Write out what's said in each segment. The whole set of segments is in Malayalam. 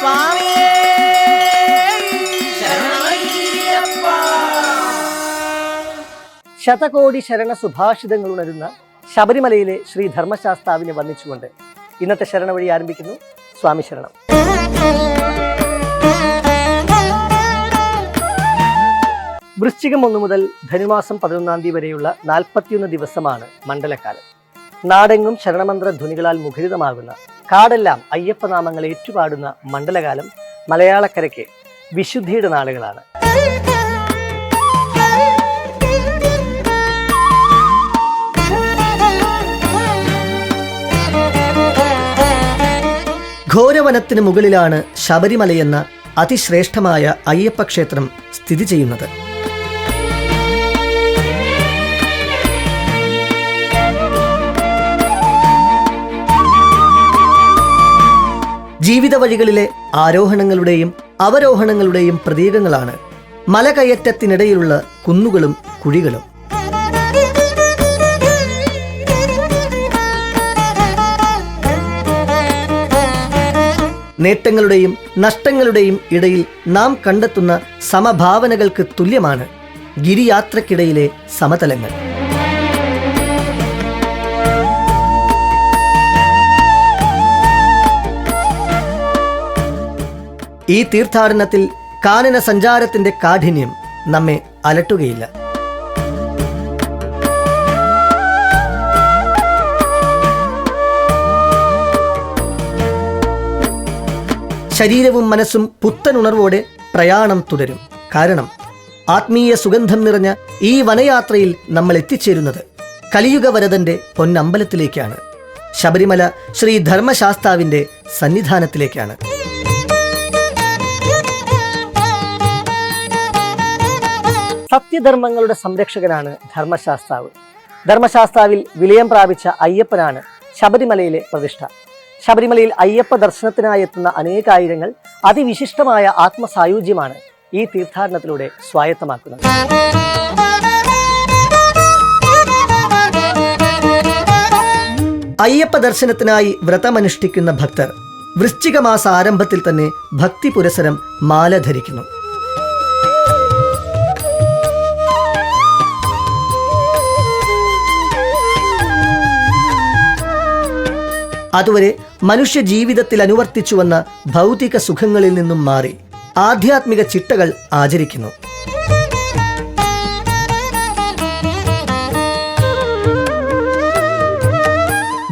സ്വാമിയേ. ശതകോടി ശരണ സുഭാഷിതങ്ങൾ ഉണരുന്ന ശബരിമലയിലെ ശ്രീ ധർമ്മശാസ്താവിനെ വന്നിച്ചുകൊണ്ട് ഇന്നത്തെ ശരണ വഴി ആരംഭിക്കുന്നു സ്വാമി ശരണം. വൃശ്ചികം ഒന്നു മുതൽ ധനുമാസം പതിനൊന്നാം തീയതി വരെയുള്ള നാൽപ്പത്തിയൊന്ന് ദിവസമാണ് മണ്ഡലകാലം. നാടെങ്ങും ശരണമന്ത്ര ധ്വനികളാൽ മുഖരിതമാകുന്ന കാടെല്ലാം അയ്യപ്പനാമങ്ങൾ ഏറ്റുപാടുന്ന മണ്ഡലകാലം മലയാളക്കരയ്ക്ക് വിശുദ്ധിയുടെ നാളുകളാണ്. ഘോരവനത്തിന് മുകളിലാണ് ശബരിമലയെന്ന അതിശ്രേഷ്ഠമായ അയ്യപ്പക്ഷേത്രം സ്ഥിതി ചെയ്യുന്നത്. ജീവിത വഴികളിലെ ആരോഹണങ്ങളുടെയും അവരോഹണങ്ങളുടെയും പ്രതീകങ്ങളാണ് മലകയറ്റത്തിനിടയിലുള്ള കുന്നുകളും കുഴികളും. നേട്ടങ്ങളുടെയും നഷ്ടങ്ങളുടെയും ഇടയിൽ നാം കണ്ടെത്തുന്ന സമഭാവനകൾക്ക് തുല്യമാണ് ഗിരിയാത്രക്കിടയിലെ സമതലങ്ങൾ. ഈ തീർത്ഥാടനത്തിൽ കാനന സഞ്ചാരത്തിന്റെ കാഠിന്യം നമ്മെ അലട്ടുകയില്ല. ശരീരവും മനസ്സും പുത്തനുണർവോടെ പ്രയാണം തുടരും. കാരണം ആത്മീയ സുഗന്ധം നിറഞ്ഞ ഈ വനയാത്രയിൽ നമ്മൾ എത്തിച്ചേരുന്നത് കലിയുഗ വരതന്റെ പൊന്നമ്പലത്തിലേക്കാണ്. ശബരിമല ശ്രീ ധർമ്മശാസ്താവിന്റെ സന്നിധാനത്തിലേക്കാണ്. സത്യധർമ്മങ്ങളുടെ സംരക്ഷകനാണ് ധർമ്മശാസ്താവ്. ധർമ്മശാസ്താവിൽ വിലയം പ്രാപിച്ച അയ്യപ്പനാണ് ശബരിമലയിലെ പ്രതിഷ്ഠ. ശബരിമലയിൽ അയ്യപ്പ ദർശനത്തിനായി എത്തുന്ന അനേകായിരങ്ങൾ അതിവിശിഷ്ടമായ ആത്മസായുജ്യമാണ് ഈ തീർത്ഥാടനത്തിലൂടെ സ്വായത്തമാക്കുന്നത്. അയ്യപ്പ ദർശനത്തിനായി വ്രതമനുഷ്ഠിക്കുന്ന ഭക്തർ വൃശ്ചിക മാസ ആരംഭത്തിൽ തന്നെ ഭക്തി പുരസരം മാല ധരിക്കുന്നു. അതുവരെ മനുഷ്യ ജീവിതത്തിൽ അനുവർത്തിച്ചു വന്ന ഭൗതിക സുഖങ്ങളിൽ നിന്നും മാറി ആധ്യാത്മിക ചിട്ടകൾ ആചരിക്കുന്നു.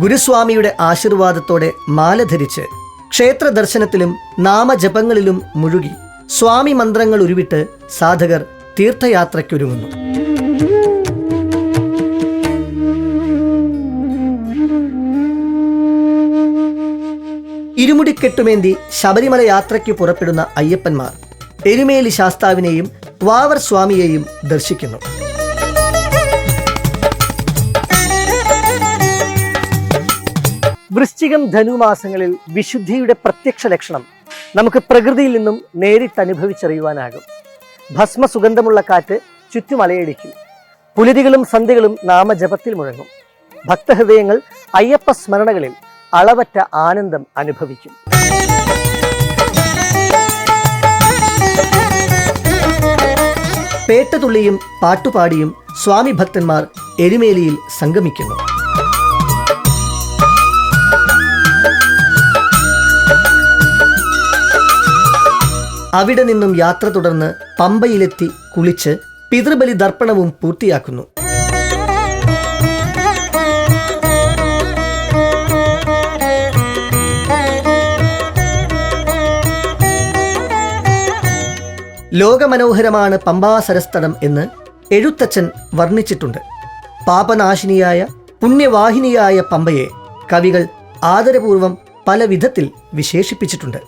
ഗുരുസ്വാമിയുടെ ആശീർവാദത്തോടെ മാല ധരിച്ച് ക്ഷേത്ര ദർശനത്തിലും നാമജപങ്ങളിലും മുഴുകി സ്വാമി മന്ത്രങ്ങൾ ഉരുവിട്ട് സാധകർ തീർത്ഥയാത്രയ്ക്കൊരുങ്ങുന്നു. ഇരുമുടിക്കെട്ടുമേന്തി ശബരിമല യാത്രയ്ക്ക് പുറപ്പെടുന്ന അയ്യപ്പന്മാർ. എരുമേലി ശാസ്താവിനെയും വാവർ സ്വാമിയെയും ദർശിക്കുന്നു. വൃശ്ചികം ധനുമാസങ്ങളിൽ വിശുദ്ധിയുടെ പ്രത്യക്ഷ ലക്ഷണം നമുക്ക് പ്രകൃതിയിൽ നിന്നും നേരിട്ട് അനുഭവിച്ചറിയുവാനാകും. ഭസ്മ സുഗന്ധമുള്ള കാറ്റ് ചുറ്റുമലയടിക്കും. പുലരികളും സന്ധ്യകളും നാമജപത്തിൽ മുഴങ്ങും. ഭക്തഹൃദയങ്ങൾ അയ്യപ്പ സ്മരണകളിൽ അളവറ്റ ആനന്ദം അനുഭവിക്കും പേട്ടതുള്ളിയും പാട്ടുപാടിയും സ്വാമി ഭക്തന്മാർ എരുമേലിയിൽ സംഗമിക്കുന്നു. അവിടെ നിന്നും യാത്ര തുടർന്ന് പമ്പയിലെത്തി കുളിച്ച് പിതൃബലി ദർപ്പണവും പൂർത്തിയാക്കുന്നു. ലോകമനോഹരമാണ് പമ്പാ പമ്പാസരസ്ഥലം എന്ന് എഴുത്തച്ഛൻ വർണിച്ചിട്ടുണ്ട്. പാപനാശിനിയായ പുണ്യവാഹിനിയായ പമ്പയെ കവികൾ ആദരപൂർവം പല വിധത്തിൽ വിശേഷിപ്പിച്ചിട്ടുണ്ട്.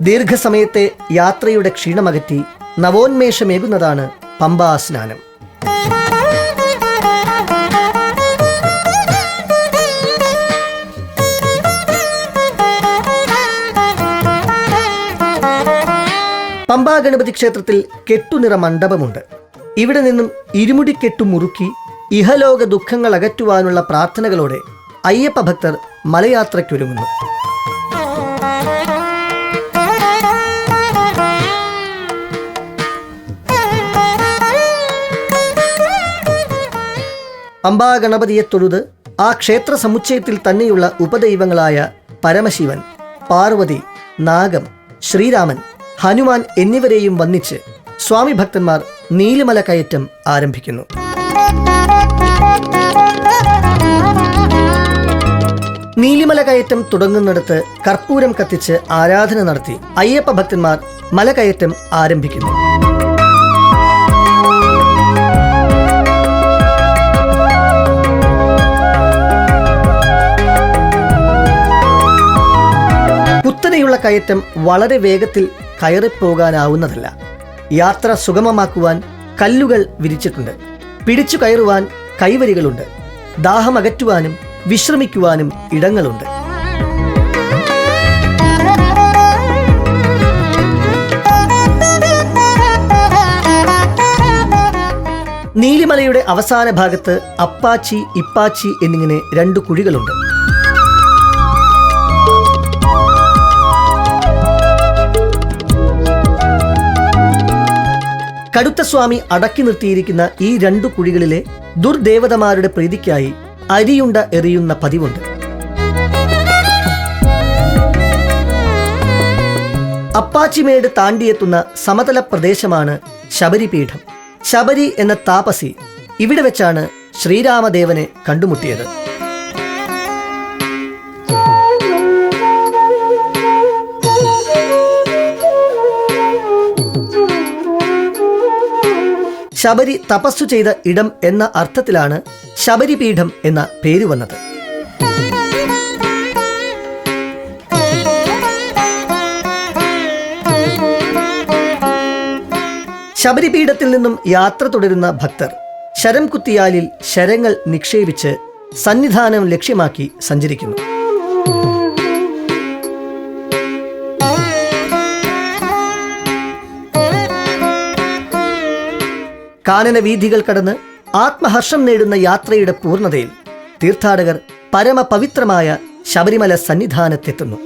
ദീർഘസമയത്തെ യാത്രയുടെ ക്ഷീണമകറ്റി നവോന്മേഷമേകുന്നതാണ് പമ്പാ സ്നാനം. മഹാഗണപതി ക്ഷേത്രത്തിൽ കെട്ടുനിറ മണ്ഡപമുണ്ട്. ഇവിടെ നിന്നും ഇരുമുടിക്കെട്ടു മുറുക്കി ഇഹലോക ദുഃഖങ്ങൾ അകറ്റുവാനുള്ള പ്രാർത്ഥനകളോടെ അയ്യപ്പ ഭക്തർ മലയാത്രയ്ക്കൊരുങ്ങുന്നു. അംബാഗണപതിയെ ഗണപതിയെ തൊഴുത് ആ ക്ഷേത്ര സമുച്ചയത്തിൽ തന്നെയുള്ള ഉപദൈവങ്ങളായ പരമശിവൻ പാർവതി നാഗം ശ്രീരാമൻ ഹനുമാൻ എന്നിവരെയും വന്നിച്ച് സ്വാമി ഭക്തന്മാർ നീലിമല കയറ്റം ആരംഭിക്കുന്നു. നീലിമല കയറ്റം തുടങ്ങുന്നിടത്ത് കർപ്പൂരം കത്തിച്ച് ആരാധന നടത്തി അയ്യപ്പ ഭക്തന്മാർ മലകയറ്റം ആരംഭിക്കുന്നു. കുത്തനെയുള്ള കയറ്റം വളരെ വേഗത്തിൽ കയറിപ്പോകാനാവുന്നതല്ല. യാത്ര സുഗമമാക്കുവാൻ കല്ലുകൾ വിരിച്ചിട്ടുണ്ട്. പിടിച്ചു കയറുവാൻ കൈവരികളുണ്ട്. ദാഹമകറ്റുവാനും വിശ്രമിക്കുവാനും ഇടങ്ങളുണ്ട്. നീലിമലയുടെ അവസാന ഭാഗത്ത് അപ്പാച്ചി ഇപ്പാച്ചി എന്നിങ്ങനെ രണ്ട് കുഴികളുണ്ട്. കടുത്ത സ്വാമി അടക്കി നിർത്തിയിരിക്കുന്ന ഈ രണ്ടു കുഴികളിലെ ദുർദേവതമാരുടെ പ്രീതിക്കായി അരിയുണ്ട എറിയുന്ന പതിവുണ്ട്. അപ്പാച്ചിമേട് താണ്ടിയെത്തുന്ന സമതല പ്രദേശമാണ് ശബരിപീഠം. ശബരി എന്ന താപസി ഇവിടെ വെച്ചാണ് ശ്രീരാമദേവനെ കണ്ടുമുട്ടിയത്. ശബരി തപസ്സു ചെയ്ത ഇടം എന്ന അർത്ഥത്തിലാണ് ശബരിപീഠം എന്ന പേര് വന്നത്. ശബരിപീഠത്തിൽ നിന്നും യാത്ര തുടരുന്ന ഭക്തർ ശരംകുത്തിയാലിൽ ശരങ്ങൾ നിക്ഷേപിച്ച് സന്നിധാനം ലക്ഷ്യമാക്കി സഞ്ചരിക്കുന്നു. കാനന വീഥികൾ കടന്ന് ആത്മഹർഷം നേടുന്ന യാത്രയുടെ പൂർണതയിൽ തീർത്ഥാടകർ പരമപവിത്രമായ ശബരിമല സന്നിധാനത്തെത്തുന്നു.